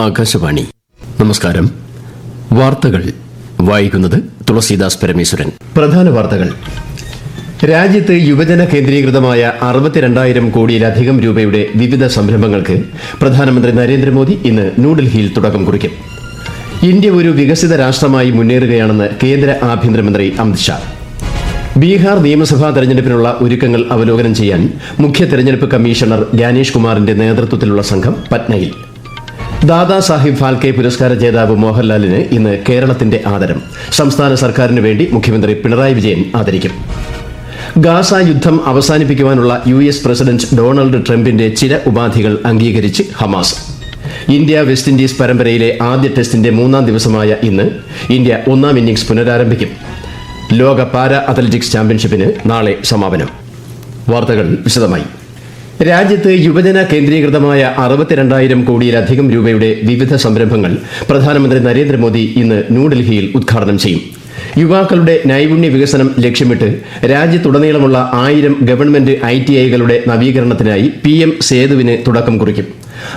ആകാശവാണി. നമസ്കാരം. വാർത്തകൾ വായിക്കുന്നത് തുളസീദാസ് പരമേശ്വരൻ. പ്രധാന വാർത്തകൾ. രാജ്യത്ത് യുവജന കേന്ദ്രീകൃതമായ അറുപത്തിരണ്ടായിരം കോടിയിലധികം രൂപയുടെ വിവിധ സംരംഭങ്ങൾക്ക് പ്രധാനമന്ത്രി നരേന്ദ്രമോദി ഇന്ന് ന്യൂഡൽഹിയിൽ തുടക്കം കുറിക്കും. ഇന്ത്യ ഒരു വികസിത രാഷ്ട്രമായി മുന്നേറുകയാണെന്ന് കേന്ദ്ര ആഭ്യന്തരമന്ത്രി അമിത്ഷാ ബീഹാർ നിയമസഭാ തെരഞ്ഞെടുപ്പിനുള്ള ഒരുക്കങ്ങൾ അവലോകനം ചെയ്യാൻ മുഖ്യ തെരഞ്ഞെടുപ്പ് കമ്മീഷണർ ഗാനേഷ് കുമാറിന്റെ നേതൃത്വത്തിലുള്ള സംഘം പറ്റ്നയിൽ ദാദാ സാഹിബ് ഫാൽക്കെ പുരസ്കാര ജേതാവ് മോഹൻലാലിന് ഇന്ന് കേരളത്തിന്റെ ആദരം. സംസ്ഥാന സർക്കാരിന് വേണ്ടി മുഖ്യമന്ത്രി പിണറായി വിജയൻ ആദരിക്കും. ഗാസ യുദ്ധം അവസാനിപ്പിക്കുവാനുള്ള യു എസ് പ്രസിഡന്റ് ഡൊണാൾഡ് ട്രംപിന്റെ ചില ഉപാധികൾ അംഗീകരിച്ച് ഹമാസ്. ഇന്ത്യ വെസ്റ്റ് ഇൻഡീസ് പരമ്പരയിലെ ആദ്യ ടെസ്റ്റിന്റെ മൂന്നാം ദിവസമായ ഇന്ന് ഇന്ത്യ ഒന്നാം ഇന്നിംഗ്സ് പുനരാരംഭിക്കും. ലോക പാരാ അത്ലറ്റിക്സ് ചാമ്പ്യൻഷിപ്പിന് നാളെ സമാപനം. വാർത്തകൾ വിശദമായി. രാജ്യത്ത് യുവജന കേന്ദ്രീകൃതമായ അറുപത്തിരണ്ടായിരം കോടിയിലധികം രൂപയുടെ വിവിധ സംരംഭങ്ങൾ പ്രധാനമന്ത്രി നരേന്ദ്രമോദി ഇന്ന് ന്യൂഡൽഹിയിൽ ഉദ്ഘാടനം ചെയ്യും. യുവാക്കളുടെ നൈപുണ്യ വികസനം ലക്ഷ്യമിട്ട് രാജ്യത്തുടനീളമുള്ള ആയിരം ഗവൺമെന്റ് ഐ ടി ഐകളുടെ നവീകരണത്തിനായി പി എം സേതുവിന് തുടക്കം കുറിക്കും.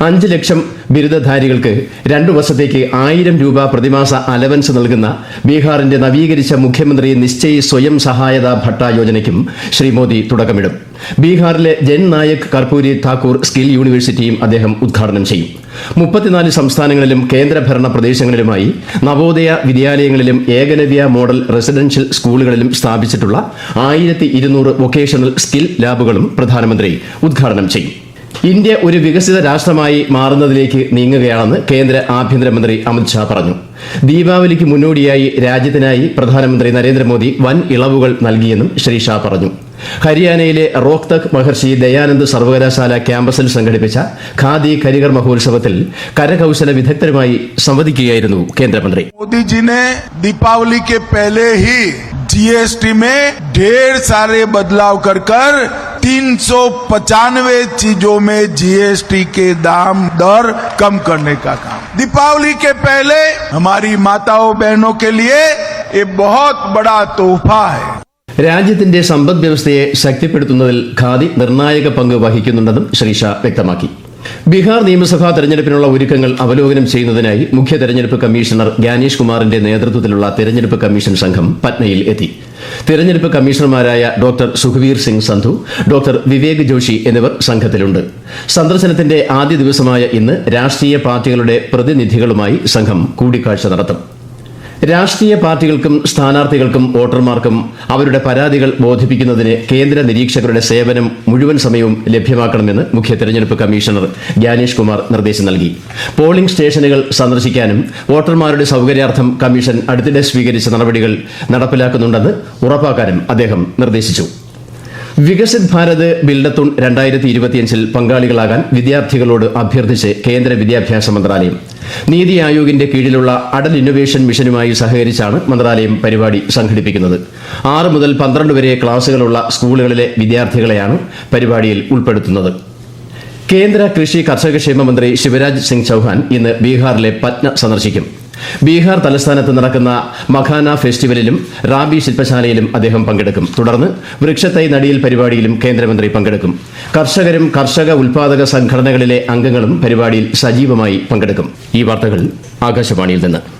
അഞ്ച് ലക്ഷം ബിരുദധാരികൾക്ക് രണ്ടു വർഷത്തേക്ക് ആയിരം രൂപ പ്രതിമാസ അലവൻസ് നൽകുന്ന ബീഹാറിന്റെ നവീകരിച്ച മുഖ്യമന്ത്രി നിശ്ചയ് സ്വയം സഹായത ഭട്ട യോജനയ്ക്കും ശ്രീ മോദി തുടക്കമിടും. ബീഹാറിലെ ജൻ നായക് കർപ്പൂരി താക്കൂർ സ്കിൽ യൂണിവേഴ്സിറ്റിയും അദ്ദേഹം ഉദ്ഘാടനം ചെയ്യും. മുപ്പത്തിനാല് സംസ്ഥാനങ്ങളിലും കേന്ദ്രഭരണ പ്രദേശങ്ങളിലുമായി നവോദയ വിദ്യാലയങ്ങളിലും ഏകലവ്യ മോഡൽ റെസിഡൻഷ്യൽ സ്കൂളുകളിലും സ്ഥാപിച്ചിട്ടുള്ള ആയിരത്തി വൊക്കേഷണൽ സ്കിൽ ലാബുകളും പ്രധാനമന്ത്രി ഉദ്ഘാടനം ചെയ്യും. ഇന്ത്യ ഒരു വികസിത രാഷ്ട്രമായി മാറുന്നതിലേക്ക് നീങ്ങുകയാണെന്ന് കേന്ദ്ര ആഭ്യന്തരമന്ത്രി അമിത്ഷാ പറഞ്ഞു ദീപാവലിക്ക് മുന്നോടിയായി രാജ്യത്തിനായി പ്രധാനമന്ത്രി നരേന്ദ്രമോദി വൻ ഇളവുകൾ നൽകിയെന്നും ശ്രീ ഷാ പറഞ്ഞു ഹരിയാനയിലെ റോഹ്തക് മഹർഷി ദയാനന്ദ് സർവകലാശാല ക്യാമ്പസിൽ സംഘടിപ്പിച്ച ഖാദി കരികർ മഹോത്സവത്തിൽ കരകൌശല വിദഗ്ധരുമായി സംവദിക്കുകയായിരുന്നു കേന്ദ്രമന്ത്രി मोदी जी ने दीपावली के पहले ही जीएसटी में ढेर सारे बदलाव कर कर तीन सौ पचानवे चीजों में जीएसटी के दाम दर कम करने का काम दीपावली के पहले हमारी माताओं बहनों के लिए ये बहुत बड़ा तोहफा है രാജ്യത്തിന്റെ സമ്പദ് വ്യവസ്ഥയെ ശക്തിപ്പെടുത്തുന്നതിൽ ഖാദി നിർണായക പങ്ക് വഹിക്കുന്നുണ്ടെന്നും ശ്രീ ഷാ വ്യക്തമാക്കി ബീഹാർ നിയമസഭാ തെരഞ്ഞെടുപ്പിനുള്ള ഒരുക്കങ്ങൾ അവലോകനം ചെയ്യുന്നതിനായി മുഖ്യ തെരഞ്ഞെടുപ്പ് കമ്മീഷണർ ഗാനേഷ് കുമാറിന്റെ നേതൃത്വത്തിലുള്ള തെരഞ്ഞെടുപ്പ് കമ്മീഷൻ സംഘം പട്നയിൽ എത്തി. തെരഞ്ഞെടുപ്പ് കമ്മീഷണർമാരായ ഡോക്ടർ സുഖ്വീർ സിംഗ് സന്ധു ഡോക്ടർ വിവേക് ജോഷി എന്നിവർ സംഘത്തിലുണ്ട്. സന്ദർശനത്തിന്റെ ആദ്യ ദിവസമായ ഇന്ന് രാഷ്ട്രീയ പാർട്ടികളുടെ പ്രതിനിധികളുമായി സംഘം കൂടിക്കാഴ്ച നടത്തും. രാഷ്ട്രീയ പാർട്ടികൾക്കും സ്ഥാനാർത്ഥികൾക്കും വോട്ടർമാർക്കും അവരുടെ പരാതികൾ ബോധിപ്പിക്കുന്നതിന് കേന്ദ്ര നിരീക്ഷകരുടെ സേവനം മുഴുവൻ സമയവും ലഭ്യമാക്കണമെന്ന് മുഖ്യ തെരഞ്ഞെടുപ്പ് കമ്മീഷണർ ജ്ഞാനേഷ് കുമാർ നിർദ്ദേശം നൽകി. പോളിംഗ് സ്റ്റേഷനുകൾ സന്ദർശിക്കാനും വോട്ടർമാരുടെ സൌകര്യാർത്ഥം കമ്മീഷൻ അടുത്തിടെ സ്വീകരിച്ച നടപടികൾ നടപ്പിലാക്കുന്നുണ്ടെന്ന് ഉറപ്പാക്കാനും അദ്ദേഹം നിർദ്ദേശിച്ചു. വികസിത് ഭാരത് ബിൽഡത്തുൺ രണ്ടായിരത്തി ഇരുപത്തിയഞ്ചിൽ പങ്കാളികളാകാൻ വിദ്യാർത്ഥികളോട് അഭ്യർത്ഥിച്ച് കേന്ദ്ര വിദ്യാഭ്യാസ മന്ത്രാലയം നീതി ആയോഗിന്റെ കീഴിലുള്ള അടൽ ഇന്നൊവേഷൻ മിഷനുമായി സഹകരിച്ചാണ് മന്ത്രാലയം പരിപാടി സംഘടിപ്പിക്കുന്നത്. ആറ് മുതൽ പന്ത്രണ്ട് വരെ ക്ലാസുകളുള്ള സ്കൂളുകളിലെ വിദ്യാർത്ഥികളെയാണ് പരിപാടിയിൽ ഉൾപ്പെടുത്തുന്നത്. കേന്ദ്ര കൃഷി കർഷകക്ഷേമ മന്ത്രി ശിവരാജ് സിംഗ് ചൌഹാൻ ഇന്ന് ബീഹാറിലെ പറ്റ്ന സന്ദർശിക്കും. ബീഹാർ തലസ്ഥാനത്ത് നടക്കുന്ന മഖാന ഫെസ്റ്റിവലിലും റാബി ശില്പശാലയിലും അദ്ദേഹം പങ്കെടുക്കും. തുടർന്ന് വൃക്ഷത്തൈ നടിയിൽ പരിപാടിയിലും കേന്ദ്രമന്ത്രി പങ്കെടുക്കും. കർഷകരും കർഷക ഉൽപാദക സംഘടനകളിലെ അംഗങ്ങളും പരിപാടിയിൽ സജീവമായി പങ്കെടുക്കും. ഈ വാർത്തകൾ ആകാശവാണിയിൽ നിന്ന്.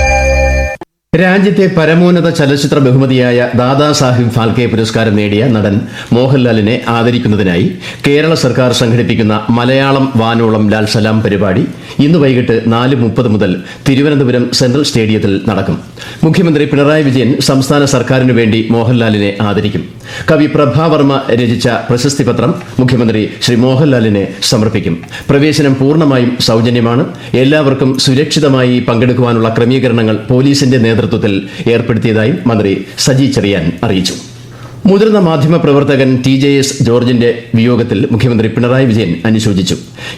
രാജ്യത്തെ പരമോന്നത ചലച്ചിത്ര ബഹുമതിയായ ദാദാസാഹിബ് ഫാൽക്കെ പുരസ്കാരം നേടിയ നടൻ മോഹൻലാലിനെ ആദരിക്കുന്നതിനായി കേരള സർക്കാർ സംഘടിപ്പിക്കുന്ന മലയാളം വാനോളം ലാൽ സലാം പരിപാടി ഇന്ന് വൈകിട്ട് നാല് മുപ്പത് മുതൽ തിരുവനന്തപുരം സെൻട്രൽ സ്റ്റേഡിയത്തിൽ നടക്കും. മുഖ്യമന്ത്രി പിണറായി വിജയൻ സംസ്ഥാന സർക്കാരിനു വേണ്ടി മോഹൻലാലിനെ ആദരിക്കും. കവി പ്രഭാവർമ്മ രചിച്ച പ്രശസ്തി പത്രം മുഖ്യമന്ത്രി ശ്രീ മോഹൻലാലിനെ സമർപ്പിക്കും. പ്രവേശനം പൂർണമായും സൗജന്യമാണ്. എല്ലാവർക്കും സുരക്ഷിതമായി പങ്കെടുക്കുവാനുള്ള ക്രമീകരണങ്ങൾ പോലീസിന്റെ നേതൃത്വത്തിൽ ഏർപ്പെടുത്തിയതായും മന്ത്രി സജി ചെറിയാൻ അറിയിച്ചു. മുതിർന്ന മാധ്യമ പ്രവർത്തകൻ ടി ജെ എസ് ജോർജിന്റെ വിയോഗത്തിൽ മുഖ്യമന്ത്രി പിണറായി വിജയൻ അനുശോചിച്ചു.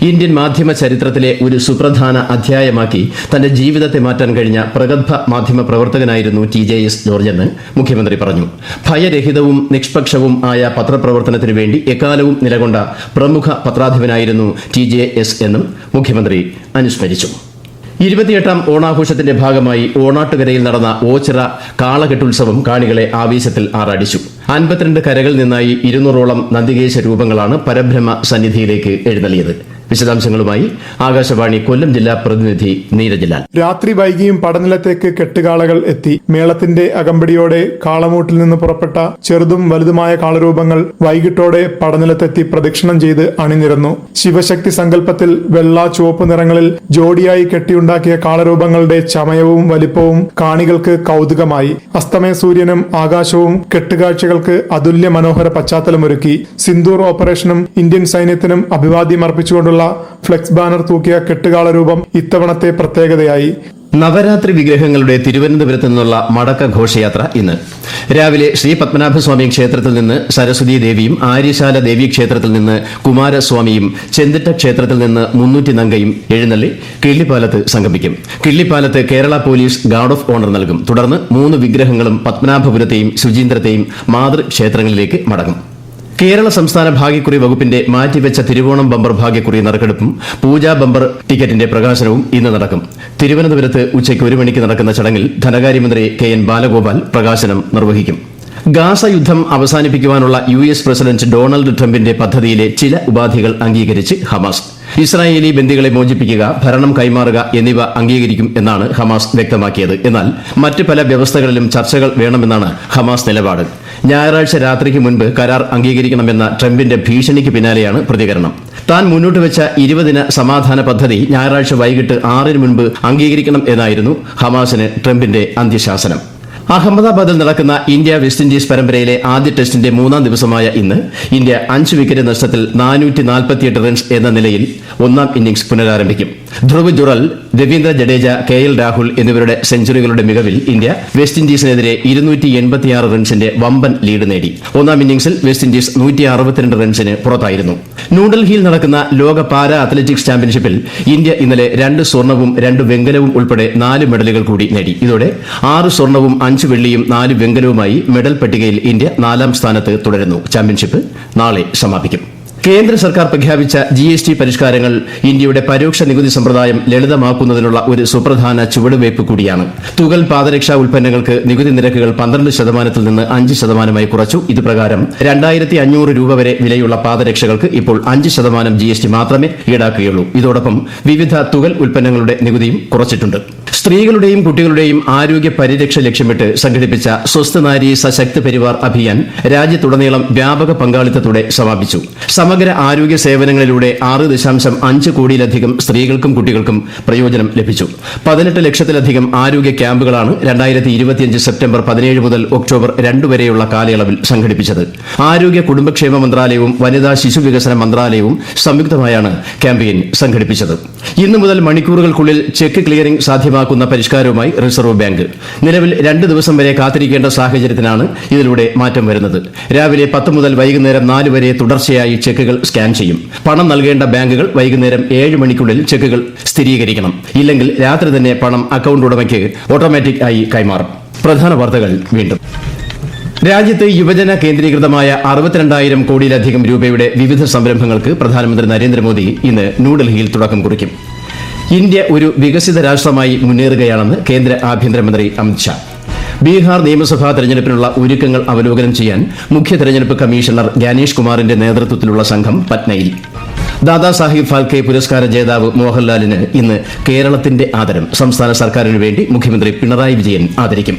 ഇന്ത്യൻ മാധ്യമ ചരിത്രത്തിലെ ഒരു സുപ്രധാന അധ്യായമാക്കി തന്റെ ജീവിതത്തെ മാറ്റാൻ കഴിഞ്ഞ പ്രഗത്ഭ മാധ്യമ പ്രവർത്തകനായിരുന്നു ടി ജെ എസ് ജോർജ് എന്ന് മുഖ്യമന്ത്രി പറഞ്ഞു. ഭയരഹിതവും നിഷ്പക്ഷവും ആയ പത്രപ്രവർത്തനത്തിനു വേണ്ടി എക്കാലവും നിലകൊണ്ട പ്രമുഖ പത്രാധിപനായിരുന്നു ടി ജെ എസ് എന്നും മുഖ്യമന്ത്രി അനുസ്മരിച്ചു. ഇരുപത്തിയെട്ടാം ഓണാഘോഷത്തിന്റെ ഭാഗമായി ഓണാട്ടുകരയിൽ നടന്ന ഓച്ചിറ കാളകെട്ടുത്സവം കാണികളെ ആവേശത്തിൽ ആറാടിച്ചു. അൻപത്തിരണ്ട് കരകളിൽ നിന്നായി ഇരുന്നൂറോളം നന്ദികേശ രൂപങ്ങളാണ് പരബ്രഹ്മ സന്നിധിയിലേക്ക് എഴുന്നള്ളിയത്. വിശദാംശങ്ങളുമായി ആകാശവാണി കൊല്ലം ജില്ലാ പ്രതിനിധി നീരജ്ലാൽ. രാത്രി വൈകിയും പടനിലത്തേക്ക് കെട്ടുകാളകൾ എത്തി. മേളത്തിന്റെ അകമ്പടിയോടെ കാളമൂട്ടിൽ നിന്ന് പുറപ്പെട്ട ചെറുതും വലുതുമായ കാളരൂപങ്ങൾ വൈകിട്ടോടെ പടനിലത്തെത്തി പ്രദക്ഷിണം ചെയ്ത് അണിനിരന്നു. ശിവശക്തി സങ്കല്പത്തിൽ വെള്ള ചുവപ്പ് നിറങ്ങളിൽ ജോഡിയായി കെട്ടിയുണ്ടാക്കിയ കാളരൂപങ്ങളുടെ ചമയവും വലിപ്പവും കാണികൾക്ക് കൗതുകമായി. അസ്തമയ സൂര്യനും ആകാശവും കെട്ടുകാഴ്ചകൾക്ക് അതുല്യ മനോഹര പശ്ചാത്തലമൊരുക്കി. സിന്ദൂർ ഓപ്പറേഷനും ഇന്ത്യൻ സൈന്യത്തിനും അഭിവാദ്യം അർപ്പിച്ചുകൊണ്ടുള്ള ഫ്ലെക്സ് ബാനർ തൂക്കിയ കെട്ടുകാള രൂപം ഇത്തവണത്തെ പ്രത്യേകതയായി. നവരാത്രി വിഗ്രഹങ്ങളുടെ തിരുവനന്തപുരത്ത് നിന്നുള്ള മടക്ക ഘോഷയാത്ര ഇന്ന്. രാവിലെ ശ്രീ പത്മനാഭസ്വാമി ക്ഷേത്രത്തിൽ നിന്ന് സരസ്വതി ദേവിയും ആര്യശാല ദേവി ക്ഷേത്രത്തിൽ നിന്ന് കുമാരസ്വാമിയും ചെന്തിട്ട ക്ഷേത്രത്തിൽ നിന്ന് മുന്നൂറ്റി നങ്കയും എഴുന്നള്ളി കിള്ളിപ്പാലത്ത് സംഗമിക്കും. കിള്ളിപ്പാലത്ത് Kerala police guard of honour നൽകും. തുടർന്ന് മൂന്ന് വിഗ്രഹങ്ങളും പത്മനാഭപുരത്തെയും ശുചീന്ദ്രത്തെയും മാതൃക്ഷേത്രങ്ങളിലേക്ക് മടങ്ങും. കേരള സംസ്ഥാന ഭാഗ്യക്കുറി വകുപ്പിന്റെ മാറ്റിവെച്ച തിരുവോണം ബമ്പർ ഭാഗ്യക്കുറി നറുക്കെടുപ്പും പൂജാ ബമ്പർ ടിക്കറ്റിന്റെ പ്രകാശനവും ഇന്ന് നടക്കും. തിരുവനന്തപുരത്ത് ഉച്ചയ്ക്ക് ഒരു മണിക്ക് നടക്കുന്ന ചടങ്ങിൽ ധനകാര്യമന്ത്രി കെ എൻ ബാലഗോപാൽ പ്രകാശനം നിർവഹിക്കും. ഗാസ യുദ്ധം അവസാനിപ്പിക്കുവാനുള്ള യു എസ് പ്രസിഡന്റ് ഡൊണാൾഡ് ട്രംപിന്റെ പദ്ധതിയിലെ ചില ഉപാധികൾ അംഗീകരിച്ച് ഹമാസ്. ഇസ്രായേലി ബന്ദികളെ മോചിപ്പിക്കുക ഭരണം കൈമാറുക എന്നിവ അംഗീകരിക്കും എന്നാണ് ഹമാസ് വ്യക്തമാക്കിയത്. എന്നാൽ മറ്റ് പല വ്യവസ്ഥകളിലും ചർച്ചകൾ വേണമെന്നാണ് ഹമാസ് നിലപാട്. ഞായറാഴ്ച രാത്രിക്ക് മുൻപ് കരാർ അംഗീകരിക്കണമെന്ന ട്രംപിന്റെ ഭീഷണിക്ക് പിന്നാലെയാണ് പ്രതികരണം. താൻ മുന്നോട്ട് വെച്ച ഇരുപതിന സമാധാന പദ്ധതി ഞായറാഴ്ച വൈകിട്ട് ആറിന് മുൻപ് അംഗീകരിക്കണം എന്നായിരുന്നു ഹമാസിന് ട്രംപിന്റെ അന്ത്യശാസനം. അഹമ്മദാബാദിൽ നടക്കുന്ന ഇന്ത്യ വെസ്റ്റ് ഇൻഡീസ് പരമ്പരയിലെ ആദ്യ ടെസ്റ്റിന്റെ മൂന്നാം ദിവസമായ ഇന്ന് ഇന്ത്യ അഞ്ച് വിക്കറ്റ് നഷ്ടത്തിൽ നാനൂറ്റി റൺസ് എന്ന നിലയിൽ ഒന്നാം ഇന്നിംഗ്സ് പുനരാരംഭിക്കും. ധ്രുവ് ജുറൽ രവീന്ദ്ര ജഡേജ കെ എൽ രാഹുൽ എന്നിവരുടെ സെഞ്ചുറികളുടെ മികവിൽ ഇന്ത്യ വെസ്റ്റ് ഇൻഡീസിനെതിരെ ഇരുന്നൂറ്റി എൺപത്തിയാറ് റൺസിന്റെ വമ്പൻ ലീഡ് നേടി. ഒന്നാം ഇന്നിംഗ്സിൽ വെസ്റ്റ് ഇൻഡീസ് റൺസിന് പുറത്തായിരുന്നു. ന്യൂഡൽഹിയിൽ നടക്കുന്ന ലോക പാരാ അത്ലറ്റിക്സ് ചാമ്പ്യൻഷിപ്പിൽ ഇന്ത്യ ഇന്നലെ രണ്ട് സ്വർണവും രണ്ട് വെങ്കലവും ഉൾപ്പെടെ നാല് മെഡലുകൾ കൂടി നേടി. ഇതോടെ ആറ് സ്വർണവും അഞ്ച് വെള്ളിയും നാല് വെങ്കലവുമായി മെഡൽ പട്ടികയിൽ ഇന്ത്യ നാലാം സ്ഥാനത്ത് തുടരുന്നു. ചാമ്പ്യൻഷിപ്പ് നാളെ സമാപിക്കും. കേന്ദ്ര സർക്കാർ പ്രഖ്യാപിച്ച ജി എസ് ടി പരിഷ്കാരങ്ങൾ ഇന്ത്യയുടെ പരോക്ഷ നികുതി സമ്പ്രദായം ലളിതമാക്കുന്നതിനുള്ള ഒരു സുപ്രധാന ചുവടുവയ്പ് കൂടിയാണ്. തുകൽ പാദരക്ഷാ ഉൽപ്പന്നങ്ങൾക്ക് നികുതി നിരക്കുകൾ പന്ത്രണ്ട് ശതമാനത്തിൽ നിന്ന് അഞ്ച് ശതമാനമായി കുറച്ചു. ഇതുപ്രകാരം രണ്ടായിരത്തി അഞ്ഞൂറ് രൂപ വരെ വിലയുള്ള പാദരക്ഷകൾക്ക് ഇപ്പോൾ അഞ്ച് ശതമാനം ജി മാത്രമേ ഈടാക്കുകയുള്ളൂ. ഇതോടൊപ്പം വിവിധ തുകൽ ഉൽപ്പന്നങ്ങളുടെ നികുതിയും കുറച്ചിട്ടുണ്ട്. സ്ത്രീകളുടെയും കുട്ടികളുടെയും ആരോഗ്യ പരിരക്ഷ ലക്ഷ്യമിട്ട് സംഘടിപ്പിച്ച സ്വസ്ഥ നാരി സശക്ത് പരിവാർ അഭിയാൻ രാജ്യത്തുടനീളം വ്യാപക പങ്കാളിത്തത്തോടെ സമാപിച്ചു. സമഗ്ര ആരോഗ്യ സേവനങ്ങളിലൂടെ ആറ് ദശാംശം അഞ്ച് കോടിയിലധികം സ്ത്രീകൾക്കും കുട്ടികൾക്കും പ്രയോജനം ലഭിച്ചു. പതിനെട്ട് ലക്ഷത്തിലധികം ആരോഗ്യ ക്യാമ്പുകളാണ് രണ്ടായിരത്തി ഇരുപത്തിയഞ്ച് സെപ്റ്റംബർ പതിനേഴ് മുതൽ ഒക്ടോബർ രണ്ട് വരെയുള്ള കാലയളവിൽ സംഘടിപ്പിച്ചത്. ആരോഗ്യ കുടുംബക്ഷേമ മന്ത്രാലയവും വനിതാ ശിശു വികസന മന്ത്രാലയവും സംയുക്തമായാണ് ക്യാമ്പയിൻ സംഘടിപ്പിച്ചത്. ഇന്നു മുതൽ മണിക്കൂറുകൾക്കുള്ളിൽ ചെക്ക് ക്ലിയറിംഗ് സാധ്യമാക്കുന്ന പരിഷ്കാരവുമായി റിസർവ് ബാങ്ക്. നിലവിൽ രണ്ട് ദിവസം വരെ കാത്തിരിക്കേണ്ട സാഹചര്യത്തിനാണ് ഇതിലൂടെ മാറ്റം വരുന്നത്. രാവിലെ പത്ത് മുതൽ വൈകുന്നേരം നാല് വരെ തുടർച്ചയായി ചെക്കുകൾ സ്കാൻ ചെയ്യും. പണം നൽകേണ്ട ബാങ്കുകൾ വൈകുന്നേരം ഏഴ് മണിക്കുള്ളിൽ ചെക്കുകൾ സ്ഥിരീകരിക്കണം. ഇല്ലെങ്കിൽ രാത്രി തന്നെ പണം അക്കൌണ്ട് ഉടമയ്ക്ക് ഓട്ടോമാറ്റിക് ആയി കൈമാറും. പ്രധാന വാർത്തകൾ വീണ്ടും. രാജ്യത്ത് യുവജന കേന്ദ്രീകൃതമായ അറുപത്തിരണ്ടായിരം കോടിയിലധികം രൂപയുടെ വിവിധ സംരംഭങ്ങൾക്ക് പ്രധാനമന്ത്രി നരേന്ദ്രമോദി ഇന്ന് ന്യൂഡൽഹിയിൽ തുടക്കം കുറിക്കും. ഇന്ത്യ ഒരു വികസിത രാഷ്ട്രമായി മുന്നേറുകയാണെന്ന് കേന്ദ്ര ആഭ്യന്തരമന്ത്രി അമിത്ഷാ ബീഹാർ നിയമസഭാ തെരഞ്ഞെടുപ്പിനുള്ള ഒരുക്കങ്ങൾ അവലോകനം ചെയ്യാൻ മുഖ്യ തെരഞ്ഞെടുപ്പ് കമ്മീഷണർ ഗാനേഷ് കുമാറിന്റെ നേതൃത്വത്തിലുള്ള സംഘം പറ്റ്നയിൽ ദാദാസാഹിബ് ഫാൽക്കെ പുരസ്കാര ജേതാവ് മോഹൻലാലിന് ഇന്ന് കേരളത്തിന്റെ ആദരം സംസ്ഥാന സർക്കാരിനു വേണ്ടി മുഖ്യമന്ത്രി പിണറായി വിജയൻ ആദരിക്കും.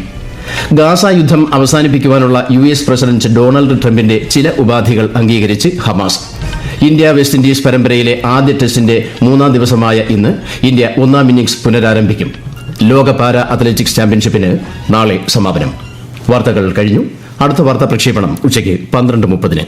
ഗാസ യുദ്ധം അവസാനിപ്പിക്കുവാനുള്ള യു എസ് പ്രസിഡന്റ് ഡൊണാൾഡ് ട്രംപിന്റെ ചില ഉപാധികൾ അംഗീകരിച്ച് ഹമാസ്. ഇന്ത്യ വെസ്റ്റ് ഇൻഡീസ് പരമ്പരയിലെ ആദ്യ ടെസ്റ്റിന്റെ മൂന്നാം ദിവസമായ ഇന്ന് ഇന്ത്യ ഒന്നാം ഇന്നിംഗ്സ് പുനരാരംഭിക്കും. ലോക പാര അത്ലറ്റിക്സ് ചാമ്പ്യൻഷിപ്പിന് നാളെ സമാപനം. വാർത്തകൾ കഴിഞ്ഞു. അടുത്ത വാർത്താ പ്രക്ഷേപണം ഉച്ചയ്ക്ക് പന്ത്രണ്ട് മുപ്പതിന്.